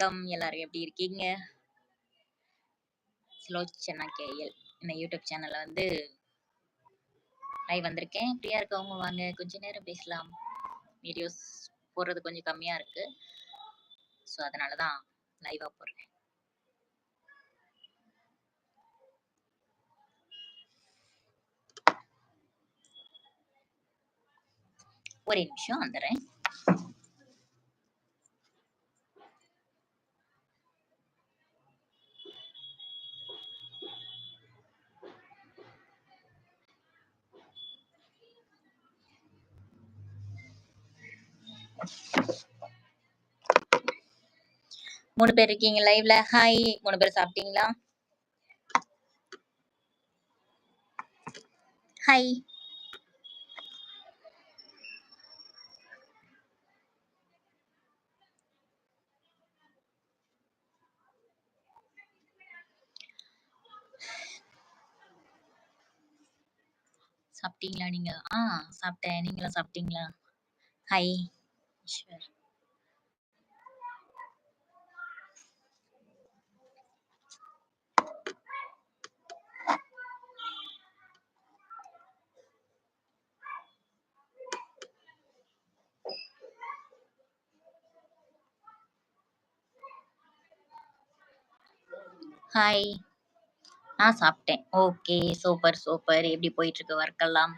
வணக்கம். எல்லாரும் எப்படி இருக்கீங்க? ஸ்லோச்சனா கேஎல். இந்த யூடியூப் சேனல்ல வந்து லைவ் வந்திருக்கேன். ஃப்ரீயா இருக்கவங்க வாங்க. கொஞ்ச நேரம் பேசலாம். வீடியோஸ் போடுறது கொஞ்சம் கம்மியா இருக்கு. ஸோ, அதனால தான் லைவா போடுறேன். ஒரே நிமிஷம் வந்துடுறேன் மூணு பேர் இருக்கீங்க லைவ்ல. ஹாய். மூணு பேர் சாப்பிட்டீங்களா? ஹாய். சாப்பிட்டீங்களா நீங்க? ஆ சாப்பிட்டேன். நீங்களும் சாப்பிட்டீங்களா? ஹாய். ஈஸ்வர். ஹாய். நான் சாப்பிட்டேன். ஓகே. Super, super. எப்படி போயிட்டு இருக்கு ஒர்க் எல்லாம்?